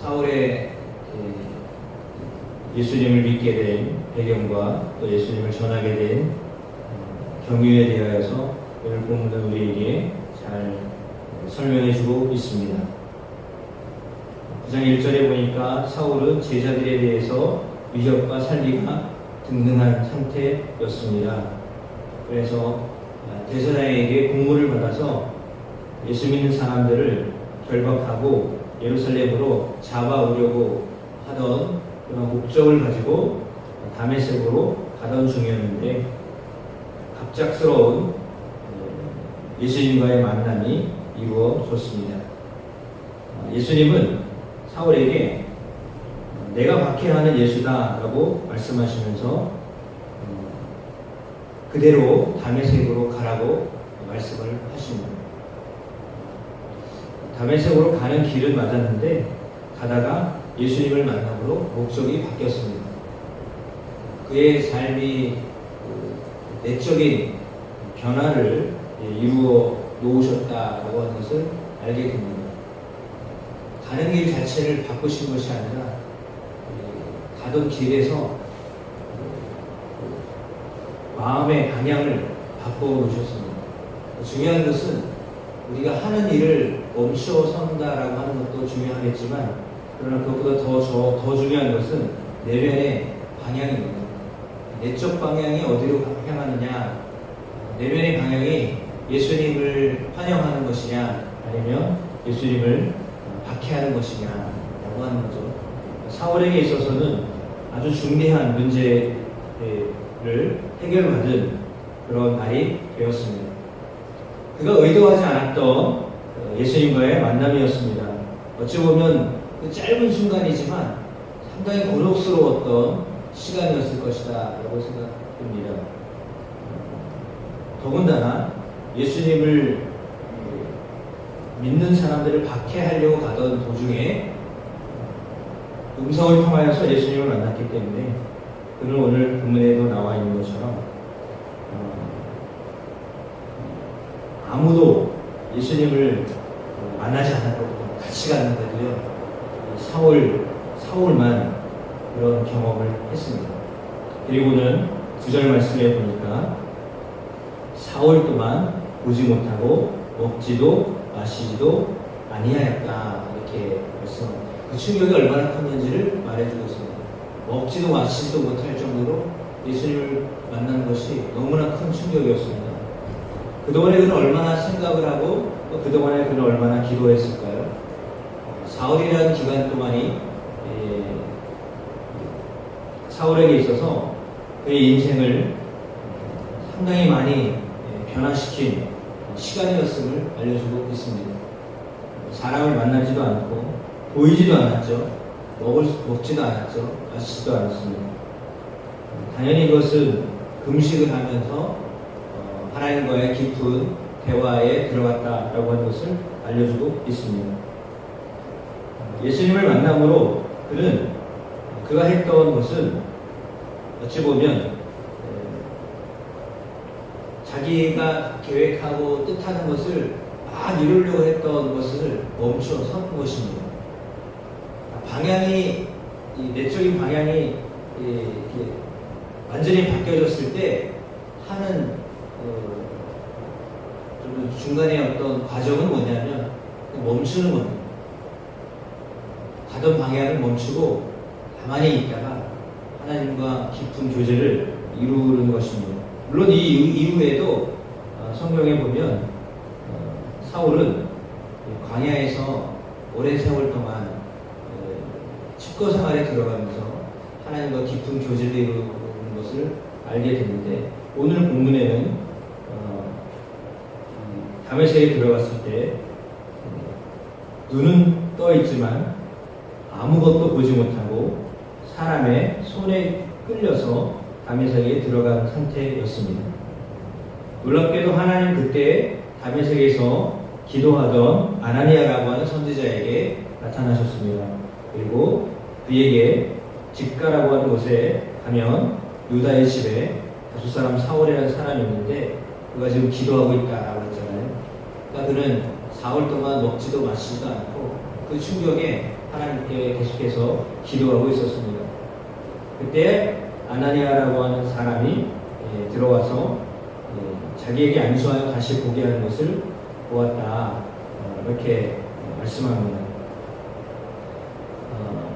사울의 그 예수님을 믿게 된 배경과 또 예수님을 전하게 된 어, 경위에 대하여서 오늘 본문은 우리에게 잘 설명해 주고 있습니다. 9장 1절에 보니까 사울은 제자들에 대해서 위협과 살리가 등등한 상태였습니다. 그래서 대제사장에게 공문을 받아서 예수 믿는 사람들을 결박하고 예루살렘으로 잡아오려고 하던 그런 목적을 가지고 다메섹으로 가던 중이었는데 갑작스러운 예수님과의 만남이 이루어졌습니다. 예수님은 사울에게 내가 박해하는 예수다라고 말씀하시면서 어, 그대로 다메섹으로 가라고 말씀을 하십니다. 다메섹으로 가는 길은 맞았는데 가다가 예수님을 만남으로 목적이 바뀌었습니다. 그의 삶이 그 내적인 변화를 이루어 놓으셨다라고 하는 것을 알게 됩니다. 가는 길 자체를 바꾸신 것이 아니라 가던 길에서 마음의 방향을 바꿔 놓으셨습니다. 중요한 것은 우리가 하는 일을 멈추어 선다라고 하는 것도 중요하겠지만 그러나 그것보다 더, 더, 더 중요한 것은 내면의 방향입니다. 내적 방향이 어디로 향하느냐 내면의 방향이 예수님을 환영하는 것이냐 아니면 예수님을 박해하는 것이냐 라고 하는 거죠. 사울에게 있어서는 아주 중대한 문제를 해결받은 그런 날이 되었습니다. 그가 의도하지 않았던 예수님과의 만남이었습니다. 어찌 보면 그 짧은 순간이지만 상당히 곤혹스러웠던 시간이었을 것이다 라고 생각됩니다. 더군다나 예수님을 믿는 사람들을 박해하려고 가던 도중에 음성을 통하여서 예수님을 만났기 때문에 그는 오늘 본문에도 나와 있는 것처럼 어, 아무도 예수님을 만나지 않았거든요. 같이 갔는데도요. 사울 사울만 그런 경험을 했습니다. 그리고는 구절 말씀에 보니까 사울 또한 보지 못하고 먹지도 마시지도 아니하였다 이렇게 말씀합니다. 그 충격이 얼마나 컸는지를 말해주고 있습니다. 먹지도 마시지도 못할 정도로 예수님을 만난 것이 너무나 큰 충격이었습니다. 그동안에 그는 얼마나 생각을 하고 또 그동안에 그는 얼마나 기도했을까요? 사울이라는 기간 동안이 예, 사울에게 있어서 그의 인생을 상당히 많이 예, 변화시킨 시간이었음을 알려주고 있습니다. 사람을 만나지도 않고 보이지도 않았죠. 먹을, 먹지도 않았죠. 마시지도 않았습니다. 당연히 이것은 금식을 하면서 어, 하나님과의 깊은 대화에 들어갔다라고 하는 것을 알려주고 있습니다. 예수님을 만남으로 그는 그가 했던 것은 어찌 보면 자기가 계획하고 뜻하는 것을 막 이루려고 했던 것을 멈춰 선 것입니다. 방향이 내적인 방향이 완전히 바뀌어졌을 때 하는 어, 중간에 어떤 과정은 뭐냐면 멈추는 겁니다. 가던 방향을 멈추고 가만히 있다가 하나님과 깊은 교제를 이루는 것입니다. 물론 이 이후에도 어, 성경에 보면 어, 사울은 광야에서 오랜 세월 동안 집거 생활에 들어가면서 하나님과 깊은 교제를 이루는 것을 알게 됐는데 오늘 본문에는 어, 다메섹에 들어갔을 때 눈은 떠 있지만 아무것도 보지 못하고 사람의 손에 끌려서 다메섹에 들어간 상태였습니다. 놀랍게도 하나님 그때 다메섹에서 기도하던 아나니아라고 하는 선지자에게 나타나셨습니다. 그리고 그에게 집가라고 하는 곳에 가면 유다의 집에 다섯 사람 사울이라는 사람이 있는데 그가 지금 기도하고 있다라고. 그는 사흘 동안 먹지도 마시지도 않고 그 충격에 하나님께 계속해서 기도하고 있었습니다. 그때 아나니아라고 하는 사람이 예, 들어와서 예, 자기에게 안수하여 다시 보게 하는 것을 보았다. 어, 이렇게 말씀합니다. 어,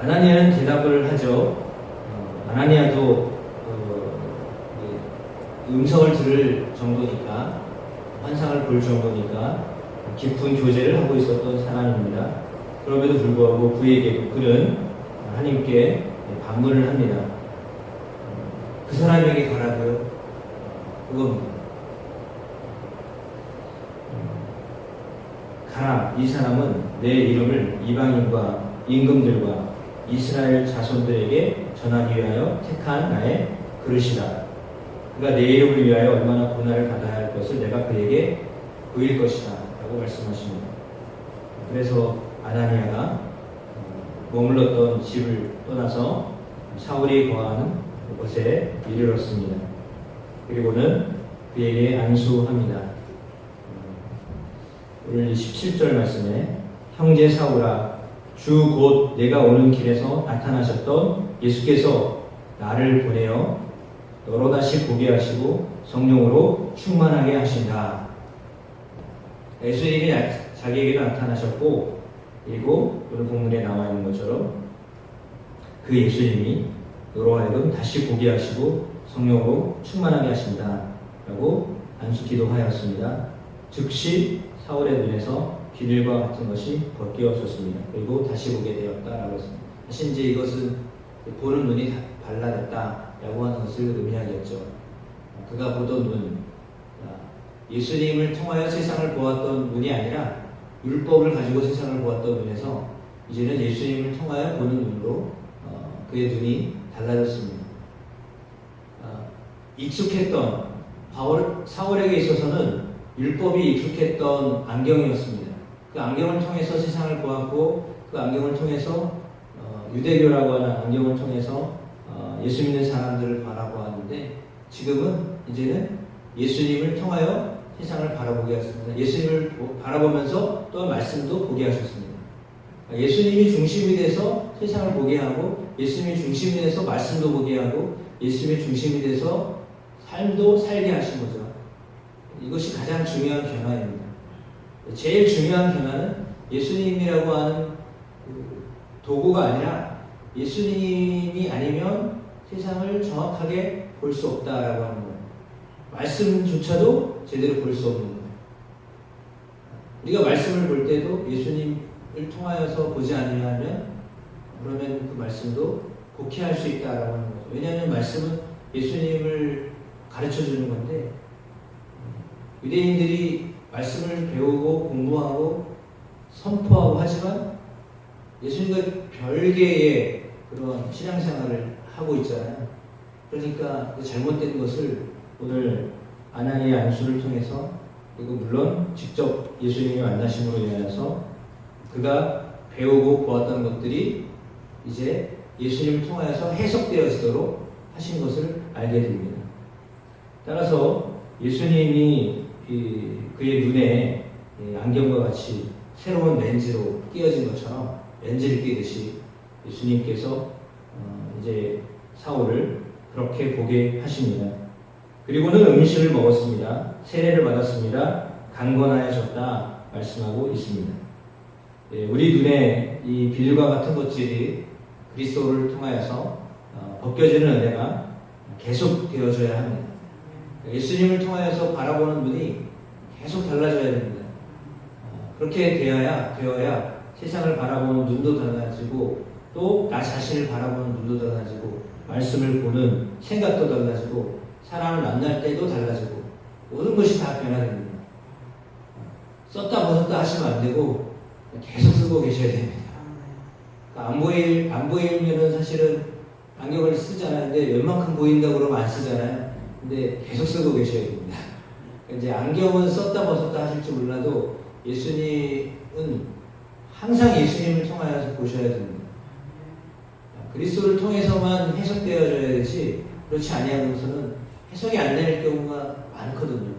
아나니아는 대답을 하죠. 어, 아나니아도 어, 이 음성을 들을 정도니까 환상을 볼 정도니까 깊은 교제를 하고 있었던 사람입니다. 그럼에도 불구하고 그에게 그는 하나님께 반문을 합니다. 그 사람에게 가라고요. 그건 가라. 이 사람은 내 이름을 이방인과 임금들과 이스라엘 자손들에게 전하기 위하여 택한 나의 그릇이다. 그가 내 이름을 위하여 얼마나 고난을 받아야 할 것을 내가 그에게 보일 것이다. 라고 말씀하십니다. 그래서 아나니아가 머물렀던 집을 떠나서 사울이 거하는 곳에 이르렀습니다. 그리고는 그에게 안수합니다. 오늘 17절 말씀에 형제 사울아 주 곧 내가 오는 길에서 나타나셨던 예수께서 나를 보내어 너로 다시 보게 하시고 성령으로 충만하게 하신다. 예수님이 자기에게 나타나셨고 그리고 오늘 본문에 나와 있는 것처럼 그 예수님이 너로 하여금 다시 보게 하시고 성령으로 충만하게 하신다. 라고 안수 기도하였습니다. 즉시 사울의 눈에서 비늘과 같은 것이 벗겨졌습니다. 그리고 다시 보게 되었다라고 했습니다. 사실 이제 이것은 보는 눈이 발라졌다라고 하는 것을 의미하겠죠. 그가 보던 눈, 예수님을 통하여 세상을 보았던 눈이 아니라 율법을 가지고 세상을 보았던 눈에서 이제는 예수님을 통하여 보는 눈으로 어, 그의 눈이 달라졌습니다. 어, 익숙했던 바울, 사울에게 있어서는 율법이 익숙했던 안경이었습니다. 그 안경을 통해서 세상을 보았고 그 안경을 통해서 어, 유대교라고 하는 안경을 통해서 어, 예수 믿는 사람들을 바라보았는데 지금은 이제는 예수님을 통하여 세상을 바라보게 하셨습니다. 예수님을 바라보면서 또 말씀도 보게 하셨습니다. 예수님이 중심이 돼서 세상을 보게 하고 예수님이 중심이 돼서 말씀도 보게 하고 예수님이 중심이 돼서 삶도 살게 하신 거죠. 이것이 가장 중요한 변화입니다. 제일 중요한 변화는 예수님이라고 하는 그 도구가 아니라 예수님이 아니면 세상을 정확하게 볼 수 없다라고 하는 거예요. 말씀조차도 제대로 볼 수 없는 거예요. 우리가 말씀을 볼 때도 예수님을 통하여서 보지 않으면 그러면 그 말씀도 곡해할 수 있다라고 하는 거죠. 왜냐하면 말씀은 예수님을 가르쳐 주는 건데 유대인들이 말씀을 배우고 공부하고 선포하고 하지만 예수님과 별개의 그런 신앙생활을 하고 있잖아요. 그러니까 그 잘못된 것을 오늘 아나니의 안수를 통해서 그리고 물론 직접 예수님이 만나심으로 인하여서 그가 배우고 보았던 것들이 이제 예수님을 통하여서 해석되어지도록 하신 것을 알게 됩니다. 따라서 예수님이 그의 눈에 안경과 같이 새로운 렌즈로 끼어진 것처럼 렌즈를 끼듯이 예수님께서 어, 이제 사울을 그렇게 보게 하십니다. 그리고는 음식을 먹었습니다. 세례를 받았습니다. 강건하여졌다 말씀하고 있습니다. 예, 우리 눈에 이 비늘과 같은 것들이 그리스도를 통하여서 어, 벗겨지는 은혜가 계속 되어져야 합니다. 예수님을 통하여서 바라보는 눈이 계속 달라져야 됩니다. 어, 그렇게 되어야 되어야 세상을 바라보는 눈도 달라지고 또 나 자신을 바라보는 눈도 달라지고 말씀을 보는 생각도 달라지고 사람을 만날 때도 달라지고 모든 것이 다 변화됩니다. 썼다 벗었다 하시면 안 되고 계속 쓰고 계셔야 됩니다. 그러니까 안 보일 안 보이면은 사실은 안경을 쓰잖아요. 근데 웬만큼 보인다고 그러면 안 쓰잖아요. 근데 계속 쓰고 계셔야 됩니다. 그러니까 이제 안경은 썼다 벗었다 하실지 몰라도 예수님은 항상 예수님을 통하여서 보셔야 됩니다. 그리스도를 통해서만 해석되어져야 되지 그렇지 아니하면서는 해석이 안 될 경우가 많거든요.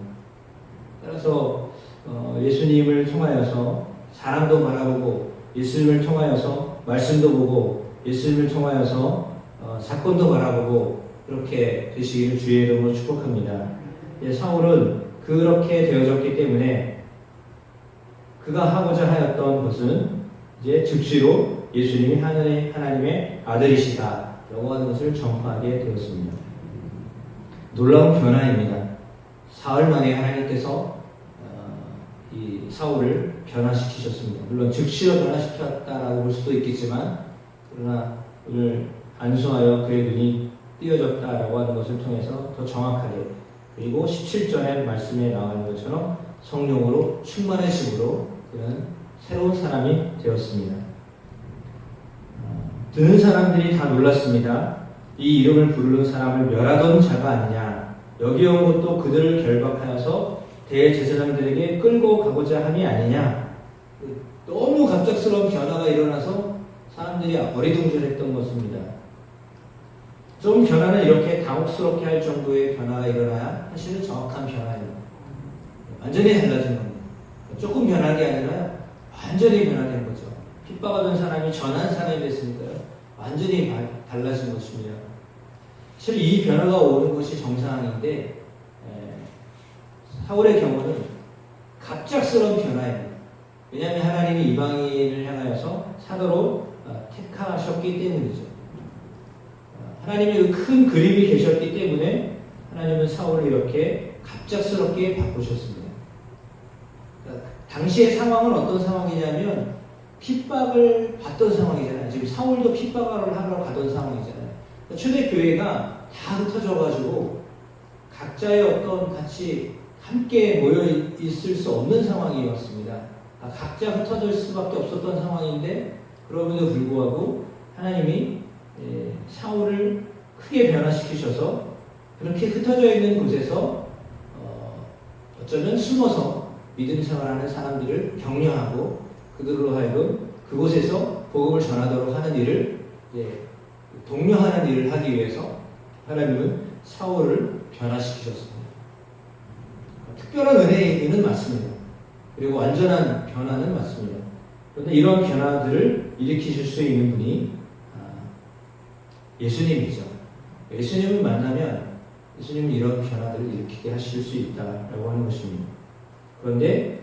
따라서 어, 예수님을 통하여서 사람도 바라보고 예수님을 통하여서 말씀도 보고 예수님을 통하여서 어, 사건도 바라보고 그렇게 되시기를 주의 이름으로 축복합니다. 예, 사울은 그렇게 되어졌기 때문에 그가 하고자 하였던 것은 이제 즉시로 예수님이 하늘의 하나님의 아들이시다라고 하는 것을 전파하게 되었습니다. 놀라운 변화입니다. 사흘 만에 하나님께서 어, 이 사울을 변화시키셨습니다. 물론 즉시로 변화시켰다라고 볼 수도 있겠지만 그러나 오늘 안수하여 그의 눈이 띄어졌다라고 하는 것을 통해서 더 정확하게 그리고 17절의 말씀에 나와 있는 것처럼 성령으로 충만해심으로 그는 새로운 사람이 되었습니다. 어, 듣는 사람들이 다 놀랐습니다. 이 이름을 부르는 사람을 멸하던 자가 아니냐. 여기 온 것도 그들을 결박하여서 대제사장들에게 끌고 가고자 함이 아니냐. 너무 갑작스러운 변화가 일어나서 사람들이 어리둥절했던 것입니다. 좀 변화는 이렇게 당혹스럽게 할 정도의 변화가 일어나야 사실은 정확한 변화입니다. 완전히 달라진 겁니다. 조금 변한 게 아니라 완전히 변화된 거죠. 핍박하던 사람이 전한 사람이 됐으니까요. 완전히 달라진 것입니다. 사실 이 변화가 오는 것이 정상인데 에, 사울의 경우는 갑작스러운 변화입니다. 왜냐하면 하나님이 이방인을 향하여서 사도로 어, 택하셨기 때문이죠. 어, 하나님의 그큰 그림이 계셨기 때문에 하나님은 사울을 이렇게 갑작스럽게 바꾸셨습니다. 그러니까 당시의 상황은 어떤 상황이냐면 핍박을 받던 상황이잖아요. 지금 사울도 핍박을 하러 가던 상황이잖아요. 그러니까 초대 교회가 다 흩어져가지고 각자의 어떤 같이 함께 모여 있을 수 없는 상황이었습니다. 아, 각자 흩어질 수밖에 없었던 상황인데 그럼에도 불구하고 하나님이 예, 사울을 크게 변화시키셔서 그렇게 흩어져 있는 곳에서 어, 어쩌면 숨어서 믿음 생활하는 사람들을 격려하고 그들로 하여금 그곳에서 복음을 전하도록 하는 일을 독려하는 일을 하기 위해서 하나님은 사울을 변화시키셨습니다. 특별한 은혜는 맞습니다. 그리고 완전한 변화는 맞습니다. 그런데 이런 변화들을 일으키실 수 있는 분이 아, 예수님이죠. 예수님을 만나면 예수님은 이런 변화들을 일으키게 하실 수 있다라고 하는 것입니다. 그런데 예,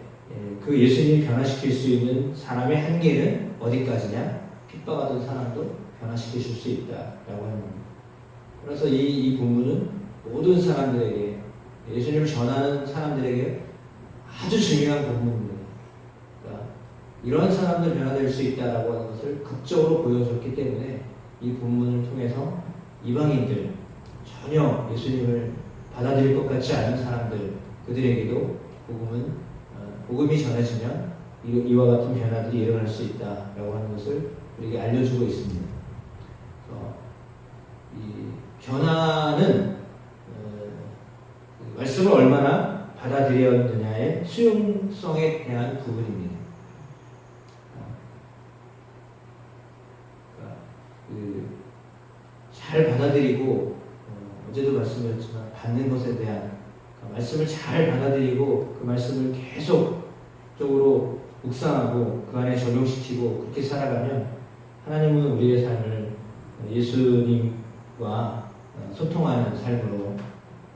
그 예수님이 변화시킬 수 있는 사람의 한계는 어디까지냐? 핍박하던 사람도 변화시키실 수 있다라고 하는 겁니다. 그래서 이, 이 본문은 모든 사람들에게 예수님을 전하는 사람들에게 아주 중요한 본문입니다. 그러니까 이런 사람들 변화될 수 있다라고 하는 것을 극적으로 보여줬기 때문에 이 본문을 통해서 이방인들 전혀 예수님을 받아들일 것 같지 않은 사람들 그들에게도 복음은 어, 복음이 전해지면 이와 같은 변화들이 일어날 수 있다라고 하는 것을 우리에게 알려주고 있습니다. 이 변화는 어, 말씀을 얼마나 받아들였느냐의 수용성에 대한 부분입니다. 그러니까 잘 받아들이고 어, 제도 말씀드렸지만 받는 것에 대한 그러니까 말씀을 잘 받아들이고 그 말씀을 계속적으로 묵상하고 그 안에 적용시키고 그렇게 살아가면 하나님은 우리의 삶을 예수님 과 소통하는 삶으로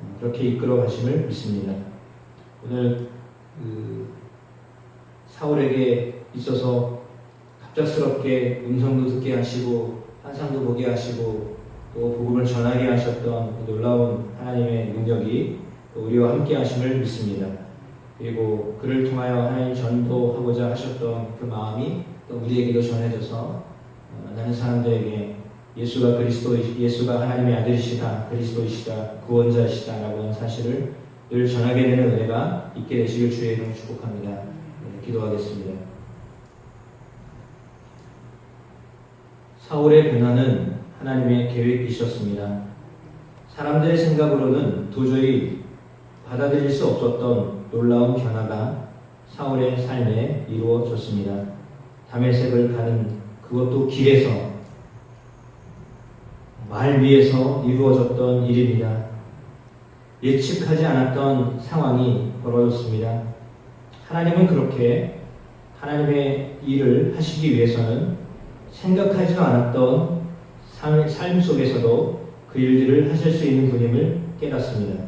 어, 그렇게 이끌어 가심을 믿습니다. 오늘 그 사울에게 있어서 갑작스럽게 음성도 듣게 하시고 환상도 보게 하시고 또 복음을 전하게 하셨던 그 놀라운 하나님의 능력이 우리와 함께 하심을 믿습니다. 그리고 그를 통하여 하나님 전도하고자 하셨던 그 마음이 또 우리에게도 전해져서 어, 만나는 사람들에게 예수가 그리스도 예수가 하나님의 아들이시다 그리스도이시다 구원자이시다라고 하는 사실을 늘 전하게 되는 은혜가 있게 되시길 주의 이름 축복합니다. 네, 기도하겠습니다. 사울의 변화는 하나님의 계획이셨습니다. 사람들의 생각으로는 도저히 받아들일 수 없었던 놀라운 변화가 사울의 삶에 이루어졌습니다. 담의색을 가는 그것도 길에서 말 위에서 이루어졌던 일입니다. 예측하지 않았던 상황이 벌어졌습니다. 하나님은 그렇게 하나님의 일을 하시기 위해서는 생각하지도 않았던 삶, 삶 속에서도 그 일들을 하실 수 있는 분임을 깨닫습니다.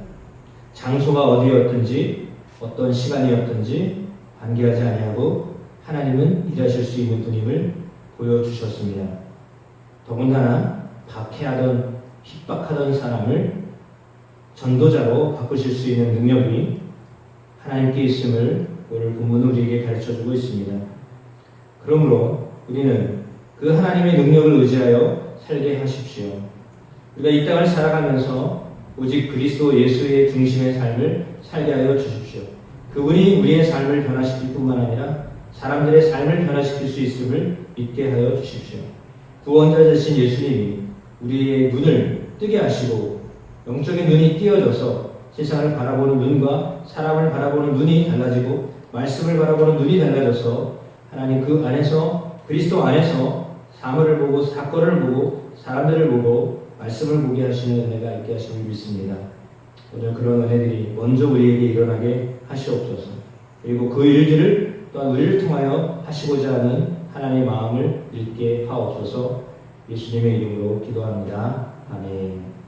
장소가 어디였든지 어떤 시간이었든지 관계하지 아니하고 하나님은 일하실 수 있는 분임을 보여주셨습니다. 더군다나 박해하던 핍박하던 사람을 전도자로 바꾸실 수 있는 능력이 하나님께 있음을 오늘 본문은 우리에게 가르쳐주고 있습니다. 그러므로 우리는 그 하나님의 능력을 의지하여 살게 하십시오. 우리가 이 땅을 살아가면서 오직 그리스도 예수의 중심의 삶을 살게 하여 주십시오. 그분이 우리의 삶을 변화시킬 뿐만 아니라 사람들의 삶을 변화시킬 수 있음을 믿게 하여 주십시오. 구원자 되신 예수님이 우리의 눈을 뜨게 하시고 영적인 눈이 띄어져서 세상을 바라보는 눈과 사람을 바라보는 눈이 달라지고 말씀을 바라보는 눈이 달라져서 하나님 그 안에서 그리스도 안에서 사물을 보고 사건을 보고 사람들을 보고 말씀을 보게 하시는 은혜가 있게 하심을 믿습니다. 오늘 그런 은혜들이 먼저 우리에게 일어나게 하시옵소서. 그리고 그 일들을 또한 우리를 통하여 하시고자 하는 하나님의 마음을 읽게 하옵소서. 예수님의 이름으로 기도합니다. 아멘.